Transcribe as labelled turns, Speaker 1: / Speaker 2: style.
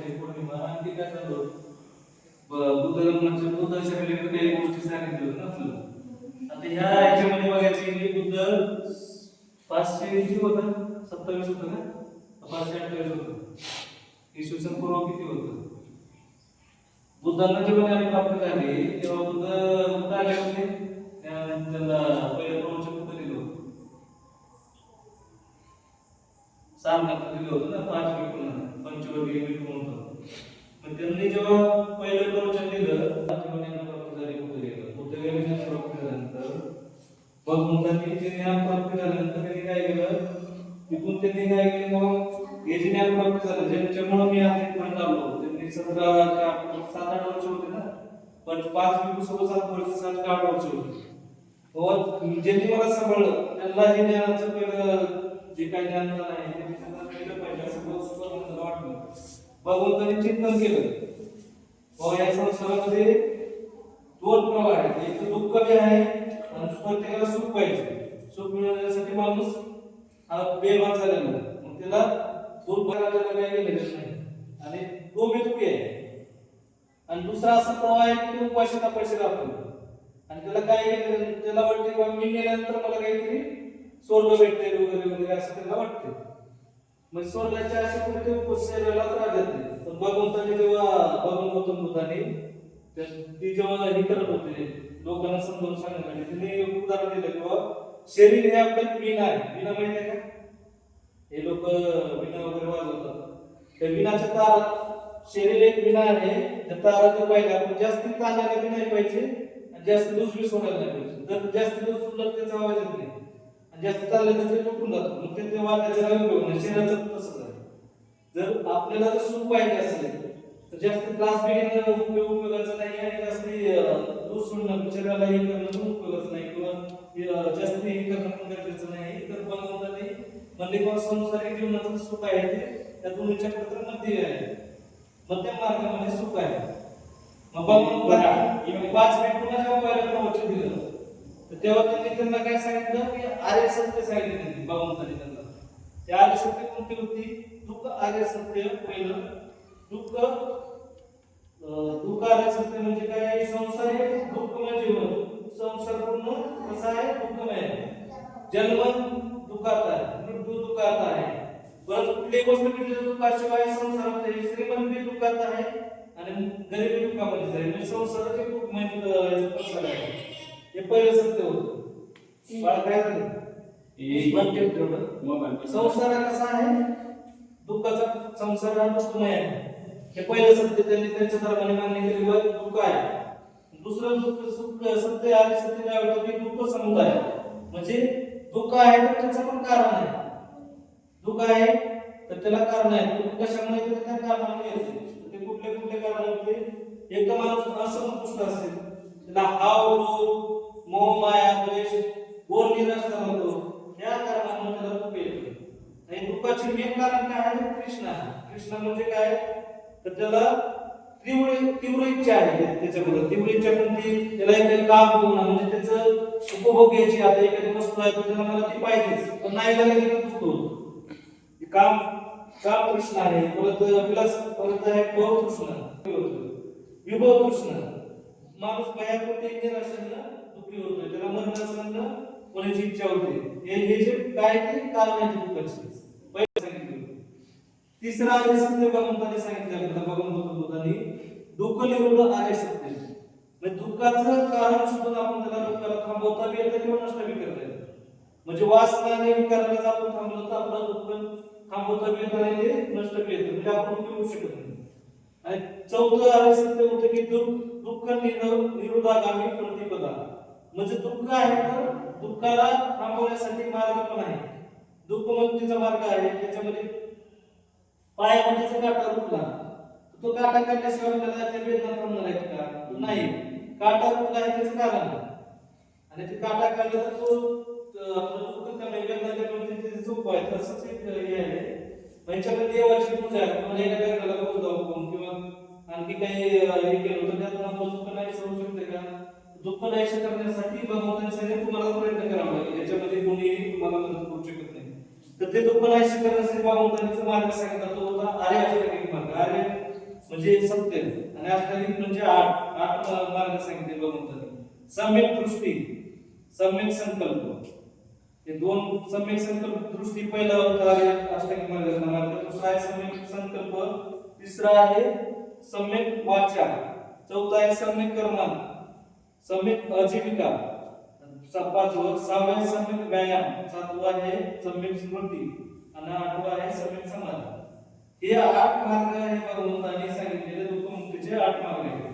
Speaker 1: पौर्णिमा आणि ते काय झालं? बुद्ध धर्माच्या काही गोष्टी सांगितल्या होत्या ना आता ह्या याच्यामध्ये बघायची की बुद्ध पाचशे किती होता सत्तावीस होतं का पाचशे अठ्ठावीस होतं. इसवी सन पूर्व किती होतं? बुद्धांना जेव्हा ज्ञान प्राप्त झाले तेव्हा बुद्ध बुद्ध आले होते? पण त्यांनी जेव्हा पहिलं प्रवचन दिलं तेव्हा ज्ञान प्राप्त झाले कुठं गेलं बुद्ध गेले ज्ञान प्राप्त झाल्यानंतर भगवंतांनी ते ज्ञान प्राप्त झाल्यानंतर त्यांनी काय केलं? तिथून त्यांनी काय केलं मग? हे जे ज्ञान प्राप्त झालं ज्यांच्यामुळे मी आज इथपर्यंत आलो त्यांनी सतरा सात आठ वर्ष होते ना? पण पाच विकू सोबत सात वर्ष सात का आठ वर्ष होते. ज्यांनी मला सांभाळलं त्यांना हे ज्ञानाचं पहिलं जे काय ज्ञान आहे भगवंतांनी चिंतन केलं. हो या संसारामध्ये दोन प्रवाह आहेत. एक तर दुःख बी आहे आणि प्रत्येकाला सुख पाहिजे. सुख मिळवण्यासाठी माणूस हा बेमान झालेला मग त्याला दोन प्रकारच्या काही गेलेलं नाही. आणि तो मी दुःखी आहे. आणि दुसरा असा प्रवाह आहे की तो उपाशीला पैसे दाखवतो आणि त्याला काय त्याला वाटते बा मी गेल्यानंतर मला काहीतरी स्वर्ग भेटते वगैरे वगैरे असं त्याला वाटते मग स्वर्गाच्या अशा कुठे ते शरीराला त्रास देत नाही. पण भगवंताने जेव्हा भगवान गौतम बुद्धाने त्या- ती जेव्हा हे करत होते लोकांना समजावून सांगण्यासाठी तिने उदाहरण दिलं किंवा शरीर हे आपलं विण आहे. मीना माहिती आहे का? हे लोक विना वगैरे वाजवतात. त्या विनाच्या तारात शरीर एक विणा आहे. त्या ताराचं पाहिजे आपण जास्त ताणायला बी नाही पाहिजे आणि जास्त लूज बी सोडायला नाही पाहिजे. जर जास्त लूज सोडलं त्याचा आवाज येत नाही. जास्त चाललं तर ते तुटून जातो. मग ते ते वाद्याचा उपयोग नाही शरीराचं तसंच आहे. जर आपल्याला जर सुख पाहिजे असेल तर जास्त त्रास बी उपयोग उपयोगाचं नाही आणि जास्त दूध सोडणं शरीराला हे करणं पण उपयोगाचं नाही. किंवा जास्त हे करणं पण गरजेचं नाही. तर नाही म्हणजे किंवा संसारिक जीवनाचं सुख आहे ते त्या दोन्हीच्या पत्रमध्ये आहे. मध्यम मार्गामध्ये सुख आहे. मग भगवंताने पाच मिनिट पुन्हा जेव्हा पहिलं प्रवचन दिलं. तेव्हा त्यांनी त्यांना काय सांगितलं? की आर्य सत्य सांगितलं त्यांनी त्यांना ते आर्य सत्य कोणती होती? दुःख आर्य सत्य पहिलं. दुःख दुःख आर्य सत्य म्हणजे काय? संसार हे दुःख म्हणजे संसार पूर्ण कसा आहे? दुःखमय आहे जन्म दुःखात आहे. मृत्यू दुःखात आहे. परत कुठली गोष्ट कुठली दुःखाशिवाय संसारात आहे श्रीमंत बी दुःखात आहे आणि गरिबी दुःखामध्ये आहे म्हणजे संसाराचे खूप म्हणजे प्रसार आहे. हे पहिलं सत्य होतं. बाळा काय झालं? तेवढं. संसार हा कसा आहे? दुःखाचा संसार हा आहे. हे पहिलं सत्य त्यांनी त्यांच्या धर्माने मान्य केले व दुःख आहे. दुसरं दुःख सुख सत्य आणि सत्य काय होतं की दुःख समुदाय म्हणजे दुःख आहे तर त्याचं पण कारण आहे. दुःख आहे तर त्याला कारण आहे. दुःख कशामुळे येते? तर त्या कारणामुळे येते. ते कुठले कुठले कारण होते एक तर माणूस असंतुष्ट असेल. त्याला हाव लोभ मोह माया द्वेष गोर निराश होतो? या कारणामुळे त्याला दुःख येतो आणि दुःखाचे मेन कारण काय आहे? कृष्ण. आहे कृष्ण म्हणजे काय? तर त्याला तीव्र तीव्र इच्छा आहे त्याच्याबद्दल तीव्र इच्छा कोणती? त्याला एखादं काम होणं म्हणजे त्याचं उपभोग घ्यायची आता एखादी वस्तू आहे तर त्याला मला ती पाहिजेच. पण नाही झालं की दुःख होतो काम काम कृष्ण आहे. परत विलास परत आहे भव कृष्ण विभव कृष्ण माणूस भया कोणते इंजिन असेल ना दुःखी होतो त्याला मरण असेल कोणाची इच्छा होते हे हे जे काय ते कारणाचे आहे. दुःखाचे पहिले सांगितलं तिसरा आर्य सत्य भगवंताने सांगितलं आपल्याला भगवंत भगवंताने दुःख निरोध आर्य सत्य. म्हणजे दुःखाचं कारण शोधून आपण त्याला दुःखाला थांबवता बी येतं किंवा नष्ट बी करता येतं. म्हणजे वासना आणि विकाराला आपण थांबलो तर आपलं दुःख थांबवता बी येतं आणि ते नष्ट बी येतं. म्हणजे आपण दुःखी शकत नाही. आणि चौथं आर्य सत्य होतं की दुःख दुःख निरोधागामी प्रतिपदा. म्हणजे दुःख आहे तर दुःखाला थांबवण्यासाठी मार्ग पण आहे. दुःख मुक्तीचा मार्ग आहे. त्याच्यामध्ये पायामध्ये काटा रुतला. तर तो काटा काढल्याशिवाय आपल्याला त्या वेदना थांबणार आहेत का? नाही. काटा रुतला आहे त्याचं कारण आणि ते काटा काढला तर तो आपलं दुःख कमी वेदना कमी चूक आहे. तसंच एक हे आहे. त्यांच्याकडे देवाची पूजा आहे. किंवा एका व्यक्तीला बोलू किंवा आणखी काही हे केलं तर त्यातून आपलं नाही सांगू शकते का? दुःख नाहीसे करण्यासाठी भगवंतांसाठी तुम्हाला प्रयत्न करावा लागेल. याच्यामध्ये कोणीही तुम्हाला मदत करू शकत नाही. तर ते दुःखनाशी करण्यासाठी भगवंतांचा मार्ग सांगितला तो होता आर्य अष्टांगिक मार्ग. आर्य म्हणजे सत्य आणि अष्टांगिक म्हणजे आठ. आठ मार्ग सांगितले भगवंतांनी. सम्यक दृष्टी सम्यक संकल्प. हे दोन सम्यक संकल्प दृष्टी पहिला होता आर्य अष्टांगिक मार्गाचा मार्ग. दुसरा आहे सम्यक संकल्प. तिसरा आहे सम्यक वाचा. चौथा आहे सम्यक कर्मांक सम्यक आजीविका सा- पाचवं सहावं सम्यक व्यायाम सातवा आहे सम्यक स्मृती आणि आठवा आहे सम्यक समाधान. हे आठ मार्ग हे भगवंतांनी सांगितलेले दुःखमुक्तीचे आठ मार्ग आहेत.